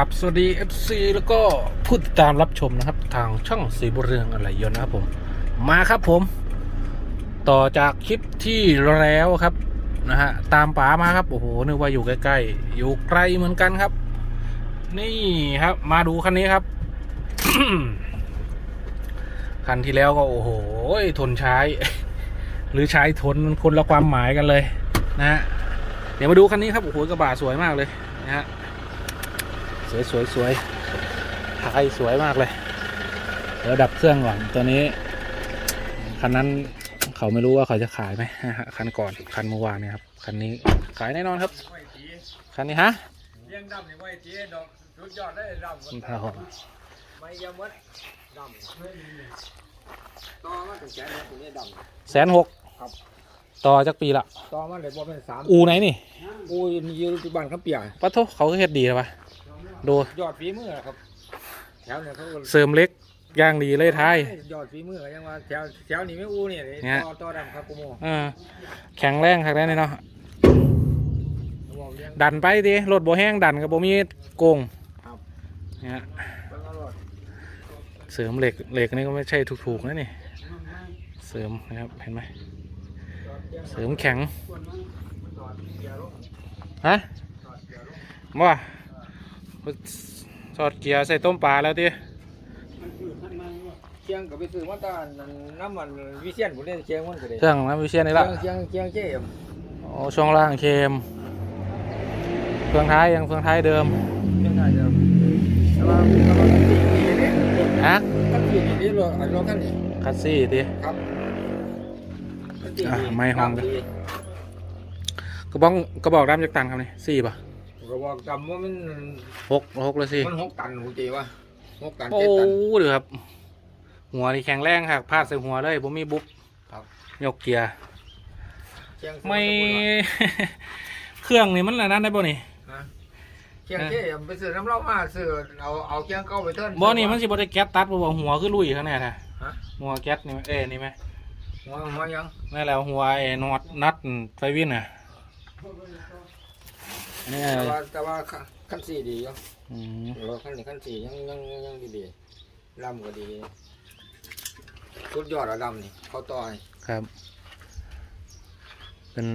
ครับสวัสดี FC แล้วก็ผู้ติดตามรับชมนะครับ ทางช่องสีบุเรืองอะไรยนนะครับผม มาครับผม ต่อจากคลิปที่แล้วครับนะฮะตามป๋ามาครับโอ้โหนึกว่าอยู่ใกล้ๆอยู่ไกลเหมือนกันครับ นี่ครับ มาดูคันนี้ครับคันที่แล้วก็โอ้โหทนใช้ หรือใช้ทนคนละความหมายกันเลย นะฮะเดี๋ยวมาดูคันนี้ครับโอ้โหกระบะสวยมากเลยนะฮะ วยสวยสวยถ่ายสวยมากเลย เดี๋ยวดับเครื่องก่อนตัวนี้ คันนั้นเขาไม่รู้ว่าเขาจะขายไหมนะฮะคันก่อนคันเมื่อวานเนี่ยครับคันนี้ขายแน่นอนครับ คันนี้ฮะเลี้ยงดำนี่ไว้เจ๊ดอกสุดยอดเลยดำคุณพาหอมไม่ยำวัดดำต่อมาถึงแสนถึงนี่ดแสนหกครับต่อจากปีละำต่อมาเลยบ่เป็นสามอูไหนนี่กูยืนที่บ้านเขาเปียกปะโทเขาก็เฮ็ดดีแล้วปะ ดู ยอดฝีมือครับแถวเนี่ยเขาก็เสริมเล็กย่างดีเลยท้าย ยอดฝีมือยังว่าแถวแถวนี้ไม่อู้เนี่ยเนี่ย ต่อต่อดำครับกูโมเออแข็งแรงครับแน่เนาะบอกเลี้ยง ดันไปดิรถโบแห้งดันกับโบมีโกงครับ เนี่ยเบิ่งเอาโลดเสริมเหล็กเหล็กนี่ก็ไม่ใช่ถูกๆนะนี่เสริมนะครับเห็นไหมเสริมแข็งฮะว่า สอดเกียร์ใส่ต้มปลาแล้วดิเชียงก็ไปซื้อมาตานน้ำมันวิเชียนผมเล่นเชียงมันก็ได้เครื่องน้ำวิเชียนนี่ละเชียงเชียงเชียงเจ๊โอ้ช่วงล่างเค็มเฟืองท้ายยังเฟืองท้ายเดิมไม่ได้เดิมแต่ว่าแต่ว่าขั้นสี่นี่เนี่ยฮะขั้นสี่นี่รถอันรถขั้นนี้คัสซี่ดิครับขั้นสี่อะนี่ไม่ห้องกันดำดีกระบอกกระบอกดำจากตันครับนี่สี่ป่ะ ก็บอกดำว่ามันหกหกเลยสิมันหกตันหูจีวะหกตันโอ้เจ็ดตันเดือครับ หัวนี่แข็งแรงครับพาดใส่หัวเลยผมมีบุ๊บครับยกเกียร์เชียงไม่เครื่องนี่มันอะไรนั่นได้บ่นี่ฮะเชียงเจ๊ไปซื้อน้ำเหล้ามาซื้อเอาเอาเชียงเก้าไปเทิร์นบ่นี่มันสิบ่ได้แก๊สตัดบ่บ่หัวคือลุยข้างในน่ะฮะหัวแก๊สนี่เอ้นี่ไหมหัวหัวยังนั่นแหละหัวไอ้น็อตนัดไฟวินน่ะ อันนี้แต่ว่าแต่ว่าขั้นสี่ดีอยู่อืมรถขั้นนี้ขั้นสี่ยังยังยังยังดีดีลำก็ดีสุดยอดอะดำนี่เขาต่อยครับ เป็น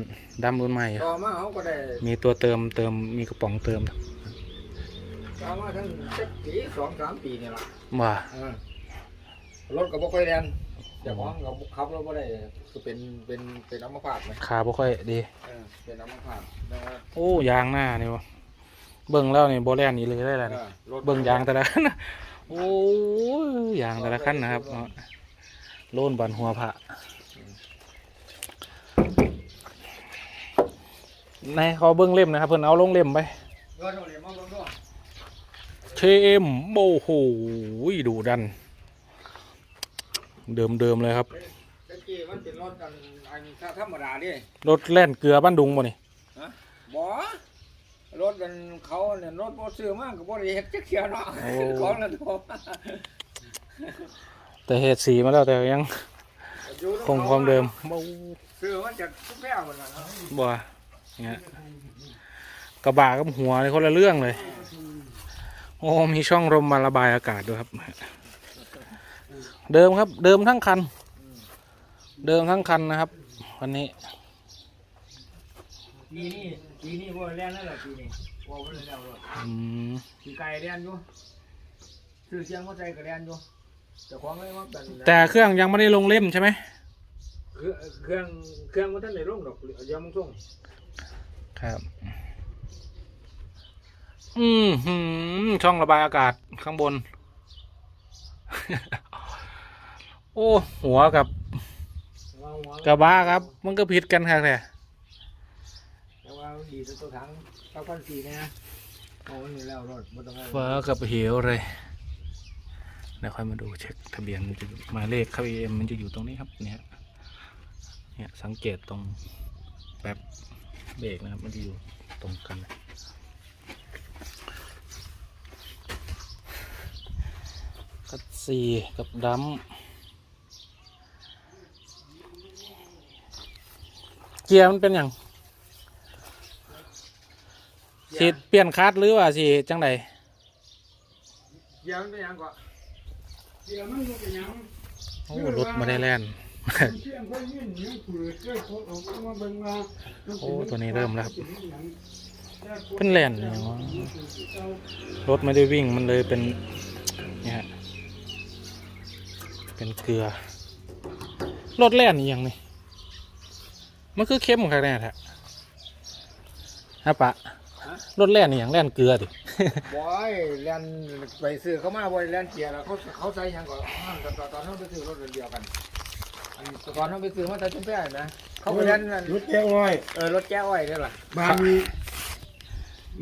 ดำรุ่นใหม่ ต่อมาเขาก็ได้มีตัวเติมเติมมีกระป๋องเติมต่อมาทั้งเจ็ดปีสองสามปีนี่แหละว่าเออรถก็บ่ค่อยแรง เจ้าของก็ขับรถบ่ได้คือเป็นเป็นเป็นอัมพาตไหมขาบ่ค่อยดี เออเป็นอัมพาตแต่ว่าโอ้ยางหน้านี่วะเบิ่งแล้วนี่โบแลนนี่เลยได้แหละเออรถเบิ่งยางแต่ละคันโอ้ยยางแต่ละคันนะครับเนาะโล่นบันหัวพระในเขาเบิ่งเล่มนะครับ เพิ่นเอาลงเล่มไปรถโรงเรียนมาเบิ่งด้วยเทมโอ้โหดูดัน เดิมเดิมๆเลยครับตะกี้มันเป็นรถอันอันธรรมดาดิรถแล่นเกลือบ้านดุงบ่นี่บ่รถกันเขาเนี่ยรถบ่ซื้อมาก็บ่ได้เฮ็ดจักเที่ยเนาะของนั่นโตแต่เหตุสีมาแล้วแต่ยังคงความเดิมบ่ซื้อมาจากทุกแพ้วหมดน่ะเนาะบ่เนี่ยกระบะกับหัวนี่คนละเรื่องเลย โอ้มีช่องลมมาระบายอากาศด้วยครับ เดิมครับ เดิมทั้งคัน เดิมทั้งคันนะครับวันนี้ปีนี้ปีนี้บ่แล่นแล้วล่ะปีนี้บ่บ่ได้แล้วรถอืมปีไก่แล่นอยู่ซื้อเสียงหัวใจก็แล่นอยู่เจ้าของเลยว่าเป็นแต่เครื่องยังไม่ได้ลงเล่มใช่ไหมเครื่องเครื่องเครื่องมันท่านในร่มดอกเดี๋ยวมึงส่งครับ อืมหืมช่องระบายอากาศข้างบน โอ้ หัวกับวางหัวกระบะครับ มันก็ผิดกันครับแท้แต่ว่าดีตัวถังเก้าพันสี่นะเอาไว้นี่แล้วรถบ่ต้องเอาฟ้ากับเหวเลยเดี๋ยวค่อยมาดูเช็คทะเบียนมันจะหมายเลขครับเอ็มมันจะอยู่ตรงนี้ครับเนี่ยเนี่ยสังเกตตรงแป๊บเบรกนะครับมันจะอยู่ตรงกันเลยคัดซีกับดัม เกียร์มันเป็นอย่างสิเปลี่ยนคัดหรือว่าสิจังไดกียร์มันเป็นหยังก่อนเดี๋ยวมันก็เป็นหยังโอ้รถมาได้แล่นเสียงเขายื่นยังฝืดเจ้าเขาออกมาเบิ่งว่าโอ้ตัวนี้เริ่มแล้วครับเป็นแล่นอย่างวะรถไม่ได้วิ่งมันเลยเป็นเนี่ยฮะเป็นเกลือรถแล่นอหย่างนี้ มันคือเข้มขนาดนี้ฮะฮะปะรถแล่นอหย่างแล่นเกลือดิบอยเรียนไปซื้อเขามาบอยเรียนเกียร์แล้วเขาเขาใส่หยังก่อนตอนตอนตอนนั้นไปซื้อรถเดียวกันอันตอนนั้นไปซื้อมาแต่จุ๊บแป้นะเขาไปเรียนนั่นรถแก้วอ้อยเออรถแก้อ้อยนี่แหละบางมี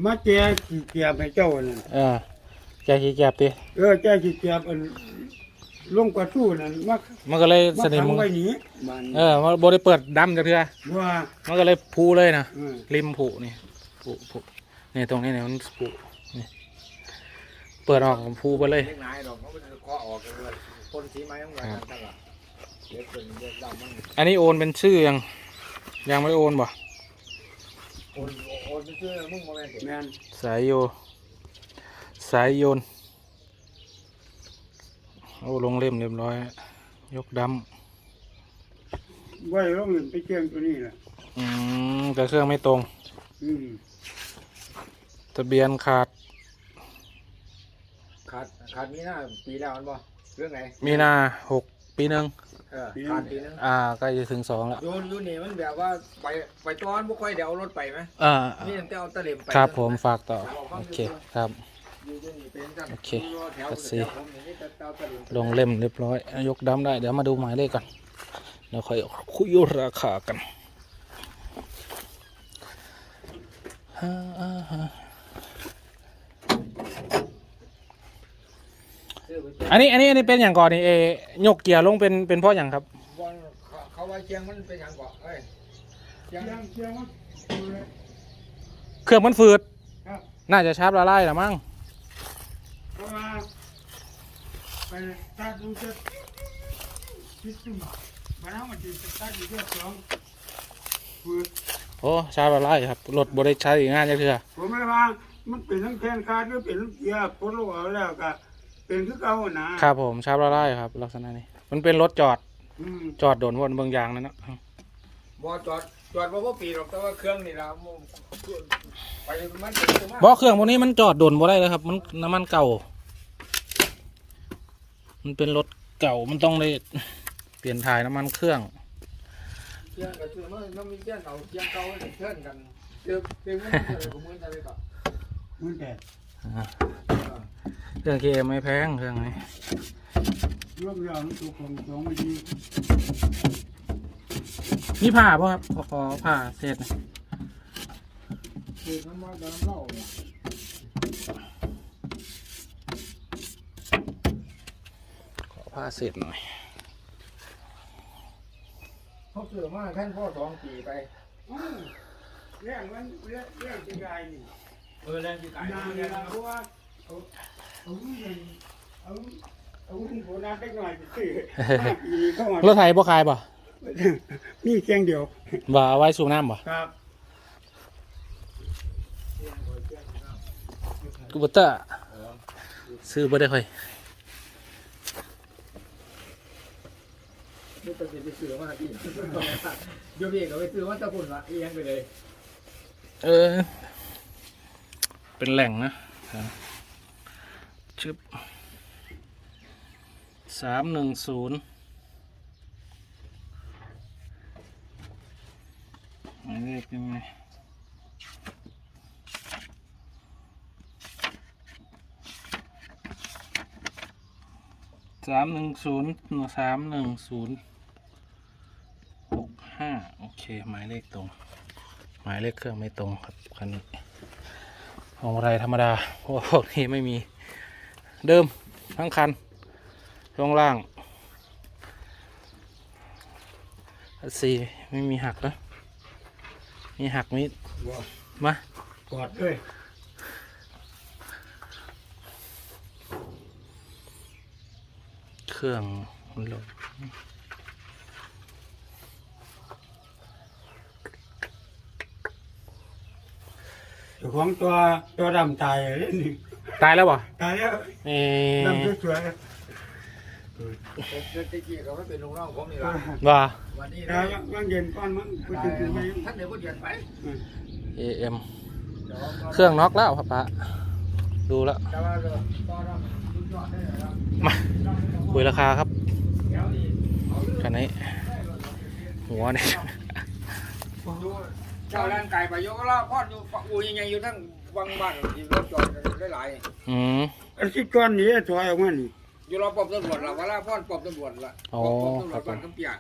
มาแก้ขี้เกียจให้เจ้านั่นเออแกขี้แกบดิเออแก้ขี้เกียจอัน ลงกว่าสู้นั่นมามันก็เลยมาสนิมขังไว้หนีบ้านเออมันบริเปิดดำจากเทือว่ามันก็เลยพูเลยนะ เออริมผุนี่ผุผุนี่ตรงนี้เนี่ยมันผุนี่เปิดออกพูไปเลย เล็กนายดอกเขาไปเคาะออกกันเลยคนสีไม้ต้องการนั่นตลอดเด็กเป็นเด็กดำมันอันนี้โอนเป็นชื่อยัง ยังไม่โอนบ่โอนโอนไปซื้อมึงมาแม่นเถอะแม่นสายโย สายโยน โอ้ลงเล่มเรียบร้อย ยกดไว้ลงไปเจียงตัวนี้แหละำอืมแต่เครื่องไม่ตรง อืมทะเบียนขาด ขาดขาดมีหน้าปีแล้วมันบ่เรื่องไหนมีนาหกปีหนึ่งเออขาดปีนึงอ่าใกล้จะถึงสองแล้วโยนอยู่นี่มันแบบว่าไปไปตอนบ่ค่อยเดี๋ยวเอารถไปไหมอ่า นี่ตั้งแต่เอาตะเล็มไปครับผมฝากต่อ โอเคครับ อยู่อยู่นี่เป็นจังโอเคยู่แถวก็สิแถวผมนี่นี่แต่เอาตะเล็มลงเล่มเรียบร้อย ยกดำได้ เดี๋ยวมาดูหมายเลขก่อนเดี๋ยวค่อยคุยราคากันฮ่าอ่าฮ่าซื้อไปอันนี้อันนี้อันนี้เป็นอย่างก่อนนี่เอยกเกียร์ลงเป็นเป็นเพราะอย่างครับวันเขาเขาว่าเชียงมันเป็นหยังก่อนเอ้ยเชียงเจียงเจียงมันเอาเลยเครื่องมันฝืดครับน่าจะชาร์จละลายละมั้งเพราะ ว่าไปตัดดูจะคิดขึ้นมาบ้านเรามันจะตัดอยู่แค่สองฝืดโอ้ชาร์จละลายครับรถบริใช้งานจะเถื่อผมไม่ว่ามันเป็นทั้งแขนขาดหรือเป็นทั้งเกียร์พ้นลงเอาแล้วก็เป็นคือเก่านะครับผมชาร์จละลายครับ ลักษณะนี้ มันเป็นรถจอดอืมจอดโดนวนเบืองยางนั่นเนาะบ่จอดจอดบ่พอปีหรอกแต่ว่าเครื่องนี่ล่ะมันไปมันเป็นตัวมากบอกเครื่องพวกนี้มันจอดโดนบ่ได้เลยครับ มันน้ำมันเก่า มันเป็นรถเก่ามันต้องได้เปลี่ยนถ่ายน้ำมันเครื่องเชียงกับเชียงมันมันมีเชียงเอาเชียงเก่าเชิญกันเดี๋ยวเดี๋ยวมันอะไรของมึงจะอะไรก่อนมันแต่เครื่องเคไม่แพงเครื่องนี้ร่วมยาวตัวของสองไม่ดีมีผ้าป่ะครับขอผ้าเศษหน่อยคือน้ำมันกับน้ำเหล้าเนี่ย ขอ ผ้าเศษหน่อยเขาซื้อมาแท่นพ่อสองปีไปอ้าวเรื่องมันเรื่องเรื่องจะไงนี่เออแรงที่ขายนานเลยนะเพราะว่าเอาเอาเงินเอาเอาเงินโบนัสได้หน่อยไปซื้อห้าปีเข้ามารถไถบ่คายบ่มีแค่เดียวบ่เอาไว้สูบน้ำบ่ครับกูบ่เตอร์ซื้อบ่ได้ค่อย นี่ต้องไปซื้อมาที่เดี๋ยวพี่ก็ไปซื้อมาตะกุนละเอียงไปเลย เออ เป็นแหล่งนะชึบสามหนึ่งศูนย์หมายเลขยังไงสามหนึ่งศูนย์สามหนึ่งศูนย์ หมายเลขตรง หมายเลขเครื่องไม่ตรงครับคันนี้ของอะไรธรรมดาเพราะว่าพวกนี้ไม่มีเดิมทั้งคันช่วงล่างสี่ไม่มีหักนะมีหักมิดมากอดเลยเครื่องมันลง เจ้าของตัวตัวดำตายเลยนี่ตายแล้วบ่ตายแล้วเอ่อดำสวยเศรษฐกิจเขาไม่เป็นลูกน้องผมนี่ละว่าวันนี้ๆแล้วว่างเย็นก้อนมั้งกูจะกินไหมท่านเดี๋ยวพูดเย็นไป AM เครื่องน็อกแล้วครับปะดูแล้วแต่ว่าตอนนั้นสุดยอดได้เลยครับมาคุยราคาครับคันนี้หัวเนี่ย ดู เจ้าแรงไก่ไปโยกแล้วพ่ออยู่ฝักอูยังไงอยู่ทั้งวังบ้านที่รถจอดได้หลายอืมไอ้ที่ก้อนนี้ถอยออกมานี่อยู่รอปอบตำรวจละเวลาพ่อปอบตำรวจละอ๋อปอบตำรวจครับผมบ้านกำเปียก